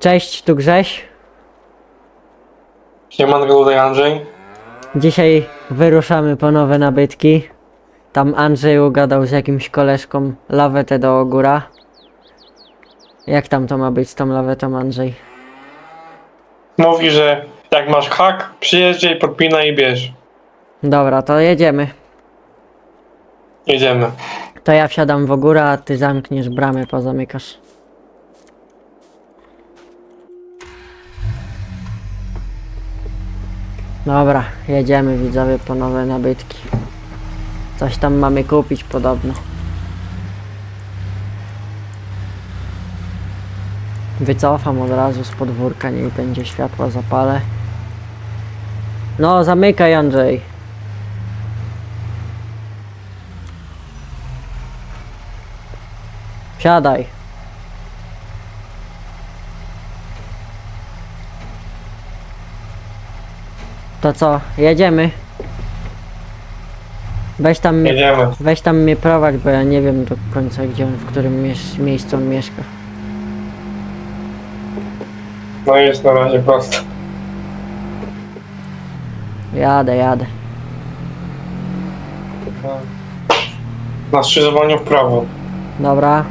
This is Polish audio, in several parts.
Cześć, tu Grześ. Siemanko, tutaj Andrzej. Dzisiaj wyruszamy po nowe nabytki. Tam Andrzej ugadał z jakimś koleżką lawetę do góra. Jak tam to ma być z tą lawetą, Andrzej? Mówi, że jak masz hak, przyjeżdżaj, podpinaj i bierz. Dobra, to jedziemy. Jedziemy. To ja wsiadam w ogóra, a ty zamkniesz bramę, pozamykasz. Dobra, jedziemy widzowie po nowe nabytki. Coś tam mamy kupić podobno. Wycofam od razu z podwórka, niech będzie światła zapalę. No, zamykaj Andrzej. Siadaj. To co, jedziemy? Weź tam mnie, Jedziemy. weź tam mnie prowadź, bo ja nie wiem do końca gdzie on, w którym mies- miejscu on mieszka. No jest na razie prosto. Jadę, jadę. Na skrzyżowaniu w prawo. Dobra.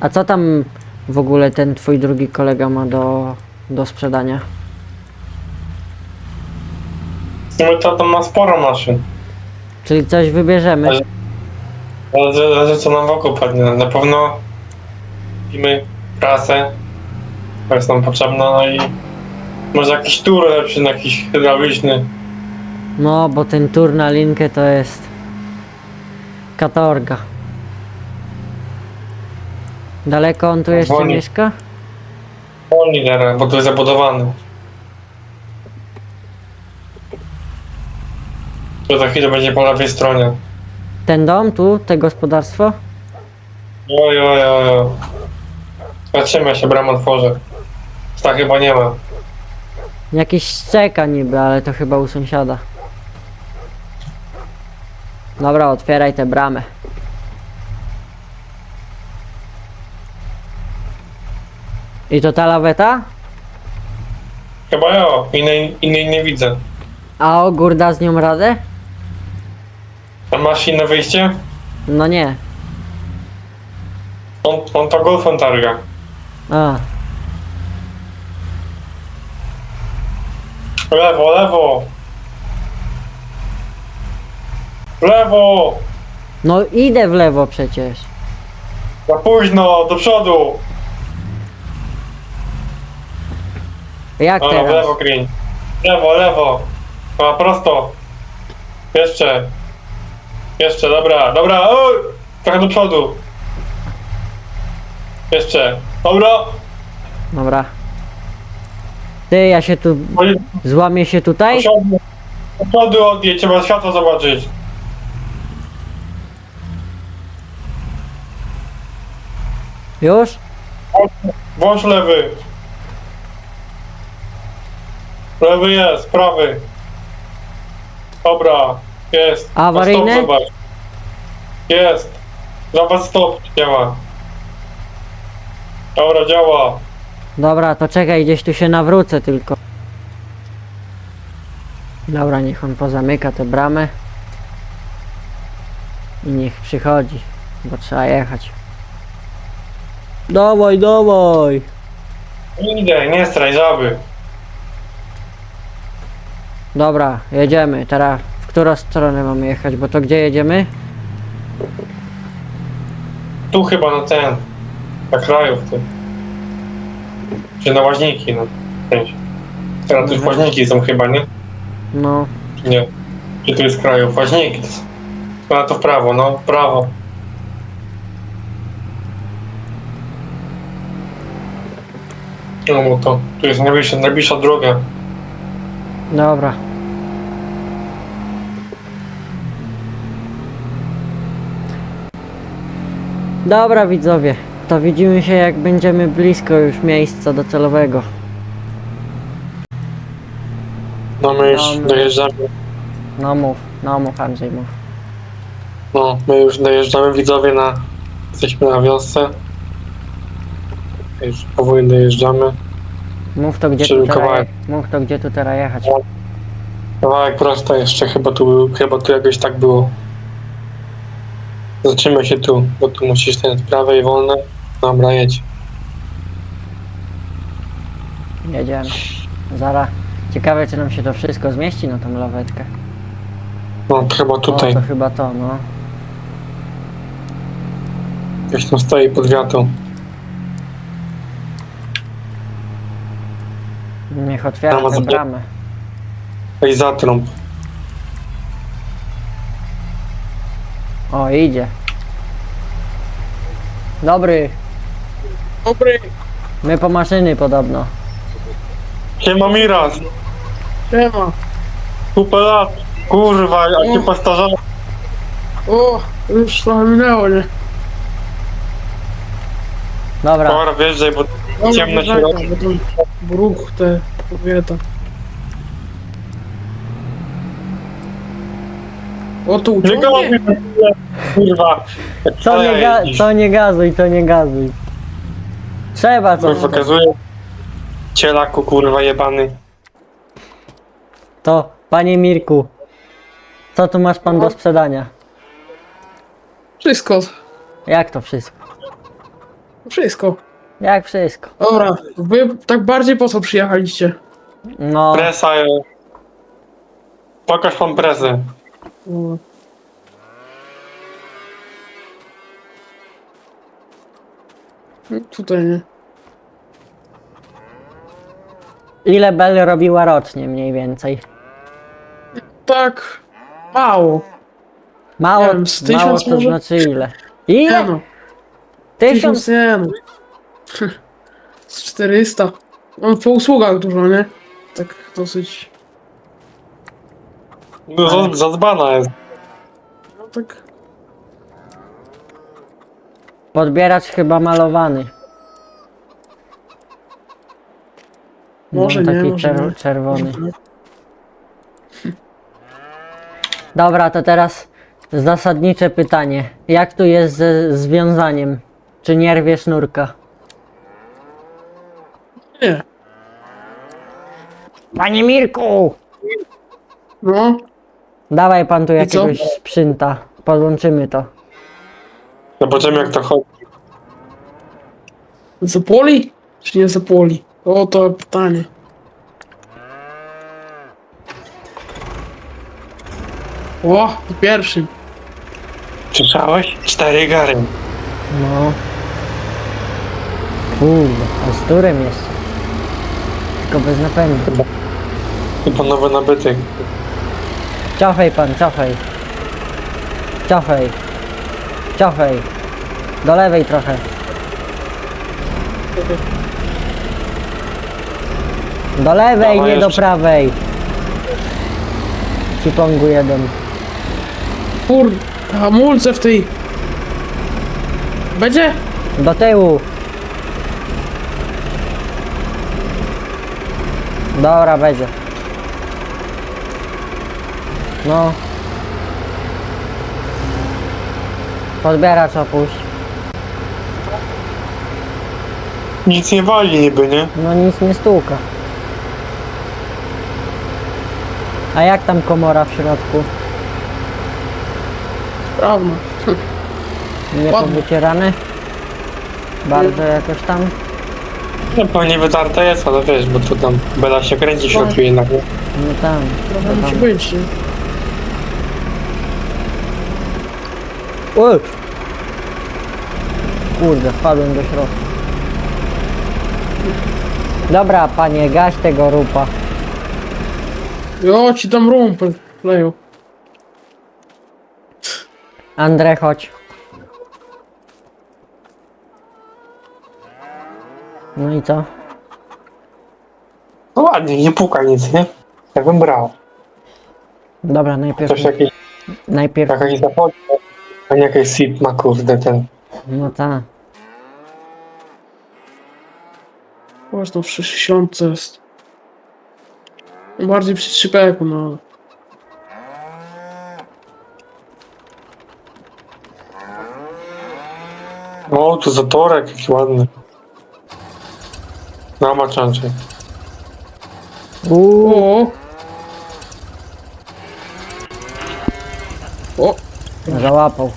A co tam w ogóle ten twój drugi kolega ma do, do sprzedania? To tam ma sporo maszyn. Czyli coś wybierzemy? Ale- Ale zależy co nam wokół padnie. Na pewno kupimy prasę. To jest nam potrzebna, no i może jakiś tur lepszy, jakiś hydrauliczny. No, bo ten tur na linkę to jest katorga. Daleko on tu jeszcze Dzwoni. mieszka? Wolniej teraz, bo to jest zabudowany. To za chwilę będzie po lewej stronie. Ten dom tu, te gospodarstwo? Oj, oj, oj, oj. Zatrzymaj się, bramę otworzę. Tak chyba nie ma. Jakiś szczeka niby, ale to chyba u sąsiada. Dobra, otwieraj tę bramę. I to ta laweta? Chyba ja, innej, innej nie widzę. A ogór da z nią radę? A masz inne wyjście? No nie. On, on to golfem targa. A, Lewo, lewo! Lewo! no idę w lewo przecież. Za późno, do przodu! Jak A, w teraz? lewo green. Lewo, lewo. A, prosto. Jeszcze. Jeszcze, dobra, dobra. Oj! Trochę do przodu. Jeszcze. Dobra. Dobra. Ty, ja się tu... Oj, Złamię się Do tutaj? przodu. Do przodu odjedź, trzeba światło zobaczyć. Już? Włącz lewy. Lewy jest, prawy. Dobra, jest. A awaryjny? Stop, zobacz. Jest. Zobacz stop, działa. Dobra, działa. Dobra, to czekaj, gdzieś tu się nawrócę tylko. Dobra, niech on pozamyka tę bramę. I niech przychodzi, bo trzeba jechać. Dawaj, dawaj! Idę, nie straj żaby. Dobra, jedziemy. Teraz w którą stronę mamy jechać? Bo to gdzie jedziemy? Tu chyba na ten. Na kraju w tym. Czy na łaźniki, no. Teraz tu już Mhm. łaźniki są chyba, nie? No, Czy nie? Czy tu jest kraju? Łaźniki. to są. A to w prawo, no, w prawo. No bo to, tu jest najbliższa, najbliższa droga. Dobra. Dobra widzowie, to widzimy się jak będziemy blisko już miejsca docelowego. No my już Dobra. dojeżdżamy. No mów, no mów Andrzej mów. No, my już dojeżdżamy widzowie na... Jesteśmy na wiosce. Już powoli dojeżdżamy. Mów to gdzie Czyli tu teraz, kawałek. mów to gdzie tu teraz jechać. Kawałek prosto jeszcze chyba tu, był- chyba tu jakoś tak było. Zatrzymaj się tu, bo tu musisz ten prawej wolne. Dobra, jedź. Jedziemy. Zara. Ciekawe czy nam się to wszystko zmieści na tą lawetkę. No, chyba tutaj. O, to chyba to, no. Gdzieś tam stoi pod wiatą. Niech otwiera zapie- bramę. Ej, zatrąb. O, idzie. Dobry. Dobry, My po maszyny podobno. Siema Miraz! siema. Kupę lat! Kurwa, jak się postarzałem. O, już trochę minęło, nie? Dobra. Dobra, wjeżdżaj, bo Dobra, Ciemno się robi. bo tam bruch te kobieta. O, tu uciągnie? Kurwa! Co nie, ga co nie gazuj, to nie gazuj. Trzeba co. Kurwa, gazuję. Cielaku, kurwa, jebany. To, panie Mirku. Co tu masz pan do sprzedania? Wszystko, Jak to wszystko? wszystko. Jak wszystko? Dobra, wy tak bardziej po co przyjechaliście? No, Presa, e... Pokaż pan presę. O. No, Tutaj nie. ile Bell robiła rocznie mniej więcej? Tak, mało. Mało, Nie wiem, z mało tysiąc to może? znaczy ile? Nie Ile? no, Tysiąc? tysiąc nie no. Z 400. On po usługach dużo, nie? Tak dosyć. No, za- zadbana jest. No tak. Podbieracz chyba malowany. Może no, nie, taki może czer- nie. czerwony. Dobra, to teraz zasadnicze pytanie. Jak tu jest ze związaniem? Czy nie rwie sznurka? Nie. Panie Mirku! No, Dawaj pan tu co? jakiegoś sprzęta. Podłączymy to. Zobaczymy jak to chodzi. zapoli? Czy nie zapoli? O, to pytanie. O, w pierwszym. Słyszałeś? Cztery gary. No. Kurde, a z turem jeszcze. Tylko bez napędu. Chyba nowy nabytek. Cofaj pan, cofaj. Cofaj. Cofaj. Do lewej trochę. Do lewej, Dawaj nie do jeszcze. prawej. Cipongu jeden. Kur... Hamulce w tej... Będzie? Do tyłu. Dobra, będzie. No. Podbieracz opuść. Nic nie wali niby, nie? No nic nie stuka. A jak tam komora w środku? Sprawno. Nie Ładnie. powycierane? Bardzo jakoś tam? No pewnie wytarte jest, ale wiesz, bo tu tam Bela się kręci w środku jednak. nie? No tam. Trochę to musi tam. być, nie? Uj! Kurde, wpadłem do środka. Dobra, panie, gaś tego rupa. Jo, ci tam rumpel leją. Andrzej, chodź. No i co? No ładnie, nie puka nic, nie? Ja bym brał. Dobra, najpierw, Coś jakiś, najpierw, jakaś zachodzi, a nie jakaś SIP ma kurde ten. no ta. Właśnie w 60 jest. Bardziej przy trzypeku, no. O, tu zatorek jaki ładny. No, ma czanczek. Uuu, O! O! załapał.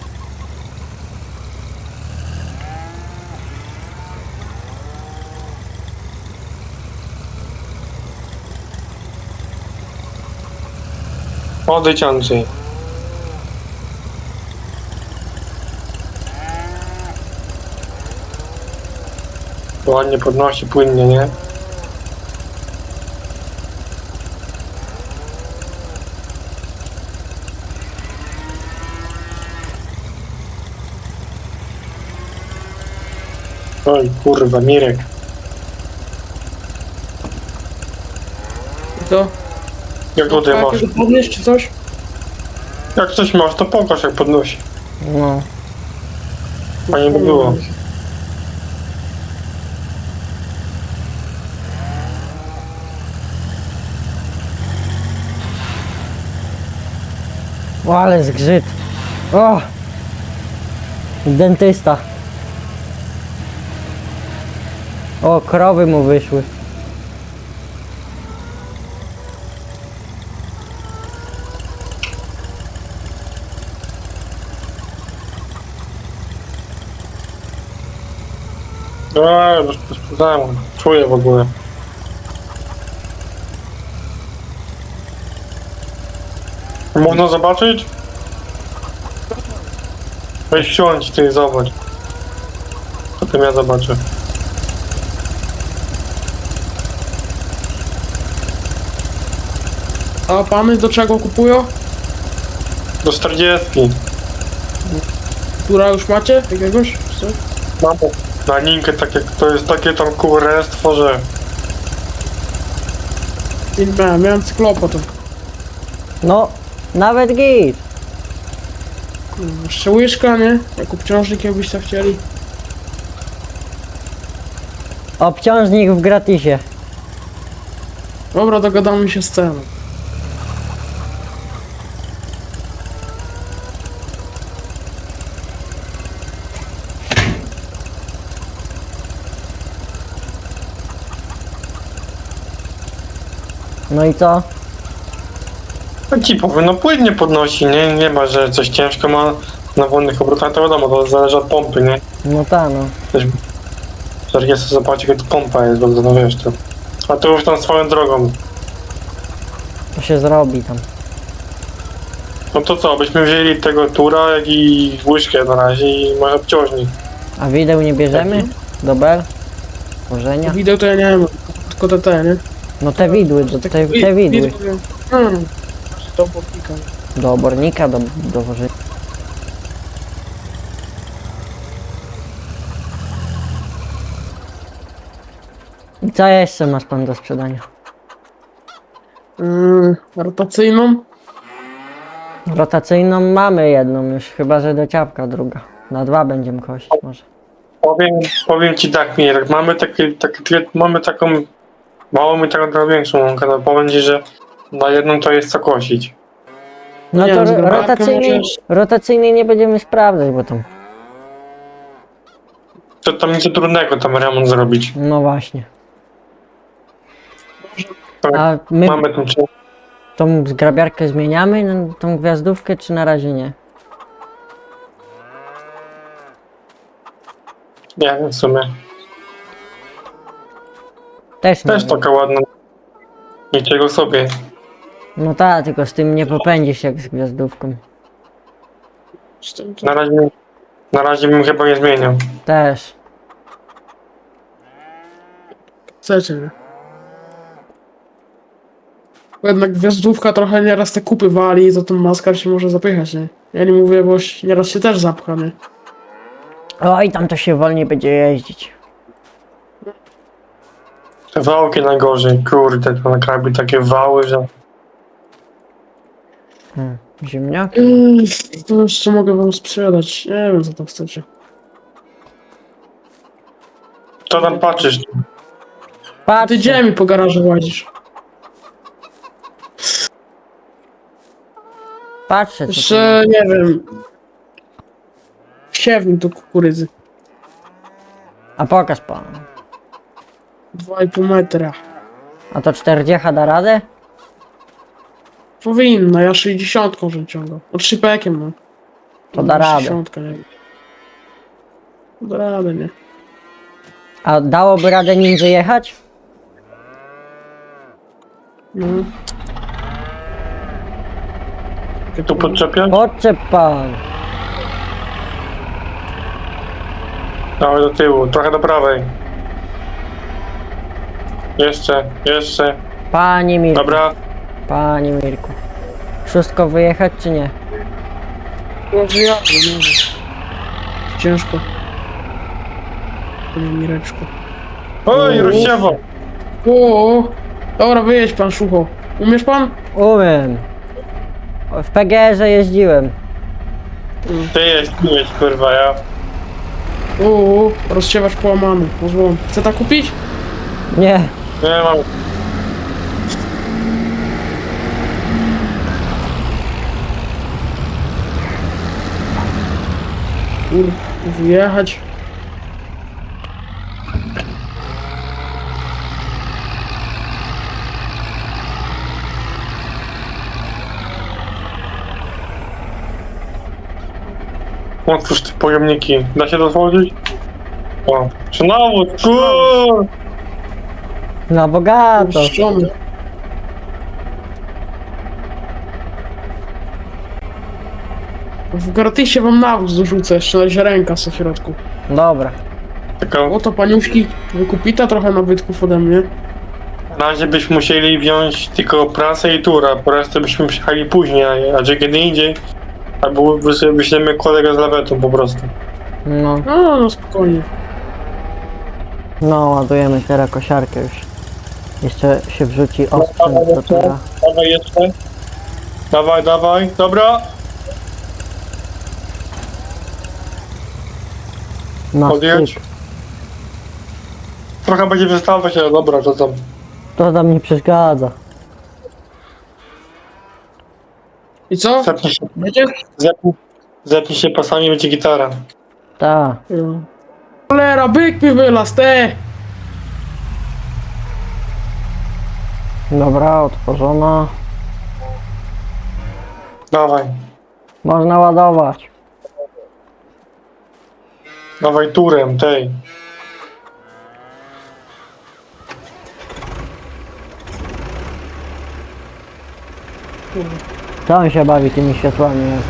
Odejdź Andrzej. Ładnie podnosi, płynnie, nie? Oj, kurwa, Mirek. I to? Jak tutaj masz? Podnieść czy coś? Jak coś masz, to pokaż jak podnosi. No. Fajnie by było. O, ale zgrzyt. O! Dentysta. O, krowy mu wyszły. Eee, już sprawdzałem, czuję w ogóle. Można zobaczyć? Weź wsiądź, ty zobacz. Potem ja zobaczę. A pany do czego kupują? Do 40. Która już macie? Jakiegoś? Coś? Mam na linkę takie, to jest takie tam kurestwo, że Nie miałem, miałem cyklopa to. No, nawet git. Jeszcze łyżka, nie? Jak obciążnik jakbyście chcieli. Obciążnik w gratisie. Dobra, dogadamy się z ceną. No i co? No ci powiem, no płynnie podnosi, nie? Nie ma, że coś ciężko ma na wolnych obrotach, to wiadomo, to zależy od pompy, nie? No ta no. Też 40 zobaczy, jaka to pompa jest, bo to no wiesz to. A to już tam swoją drogą. To się zrobi tam. No to co, byśmy wzięli tego tura, jak i łyżkę na razie i może obciążnik. A wideł nie bierzemy? Do bel? Tworzenia? Wideo to ja nie wiem, tylko te te, nie? No te widły, do, te, te widły. Widły. Hmm. To popikam. Do obornika, do, do woży. I co jeszcze masz pan do sprzedania? Yy, rotacyjną. Rotacyjną mamy jedną już, chyba że do ciapka druga. Na dwa będziemy kość może. Powiem, powiem ci tak, Mirek, mamy takie, takie, mamy taką małą i taką trochę większą łąkę, no powiem ci, że na jedną to jest co kosić. No Nie to wiem, z ro- grabarką rotacyjnej, nie będziemy sprawdzać, bo tam. To tam nic trudnego tam remont zrobić. No właśnie. Tak, A my Mamy tą zgrabiarkę zmieniamy, na tą gwiazdówkę, czy na razie nie? nie w sumie. Też nie. Też wiem. taka ładna. Niczego sobie. No tak, tylko z tym nie popędzisz jak z gwiazdówką. Z tym to... Na razie, na razie bym chyba nie zmieniał. Też. Chcecie, nie? Bo jednak gwiazdówka trochę nieraz te kupy wali, to ten maskar się może zapychać, nie? Ja nie mówię, bo się- nieraz się też zapcha, nie? Oj, tam to się wolniej będzie jeździć. Te wałki najgorzej, kurde, to na krabi takie wały, że... Hmm. Ziemniak? Yy, to jeszcze mogę wam sprzedać. Nie wiem, co tam chcecie. Co tam patrzysz? Patrz! Ty gdzie mi po garażu łazisz? Patrzę, co tu Jeszcze, nie wiem... Siewnik do kukurydzy. A pokaż pan. 2,5 metra. A to 40 da radę? Powinno, ja 60 że ciągał. Od szypekiem, no. To da radę. 60, nie. Da radę, nie. A dałoby radę nim wyjechać? No. Tu podczepiać? Podczep pan. Dawaj do tyłu, trochę do prawej. Jeszcze, jeszcze. Panie Mirku. Dobra. Panie Mirku. Szóstko wyjechać czy nie? Może ja, nie wiem. Ciężko. Panie Mireczku. Oj, rozsiewo. O, dobra, wyjedź pan, szucho. Umiesz pan? Umiem. W PGR-ze jeździłem. Ty jest, ty jest, kurwa, ja. O, rozsiewacz połamany, pozwolę. Chce tak kupić? Nie. Nie mam. Kur, wyjechać. Otwórz te pojemniki. Da się to otworzyć? O, znowu, kur... Na bogato. Puszczony. W gratisie wam nawóz dorzucę, jeszcze na ziarenka w środku. Dobra. Tylko Oto paniuszki, wykupita trochę nabytków ode mnie. na razie byśmy musieli wziąć tylko prasę i tura, po resztę byśmy przyjechali później, a- a gdzie kiedy indziej. Albo wyś- wyślemy kolegę z lawetą po prostu. No, No, no spokojnie. no ładujemy teraz kosiarkę już. Jeszcze się wrzuci osprzęt do tura. Dawaj jeszcze. Dawaj, dawaj. Dobra. Na Podjedź. styk. Trochę będzie wystawać, ale dobra, to tam. To tam nie przeszkadza. I co? Zepnij się, Będzie? zepnij, zepnij się pasami, będzie gitara. Ta. Cholera, byk mi wylazł, te! Dobra, otworzona. Dawaj. Można ładować. Dawaj turem, tej. Co on się bawi tymi światłami? jak-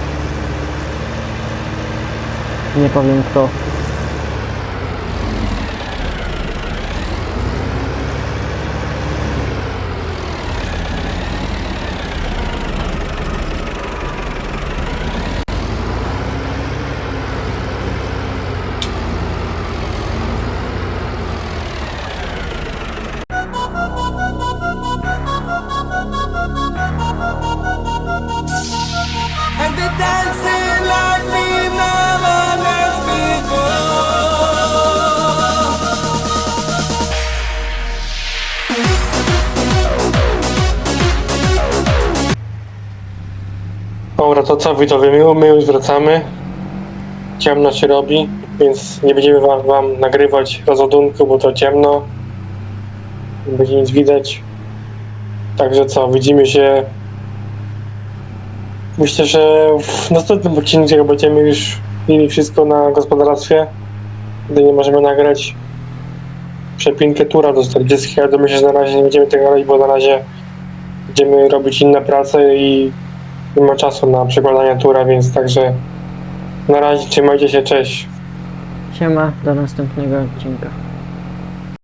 Nie powiem kto. To co widzowie, my, my już wracamy. Ciemno się robi, więc nie będziemy wam, wam nagrywać rozładunku, bo to ciemno. Nie będzie nic widać. Także co, widzimy się. Myślę, że w następnym odcinku będziemy już mieli wszystko na gospodarstwie, gdy nie możemy nagrać przepinkę tura do 40, ale to myślę, że na razie nie będziemy tego robić, bo na razie będziemy robić inne prace i nie ma czasu na przekładanie tura, więc także na razie trzymajcie się, cześć. Siema, do następnego odcinka.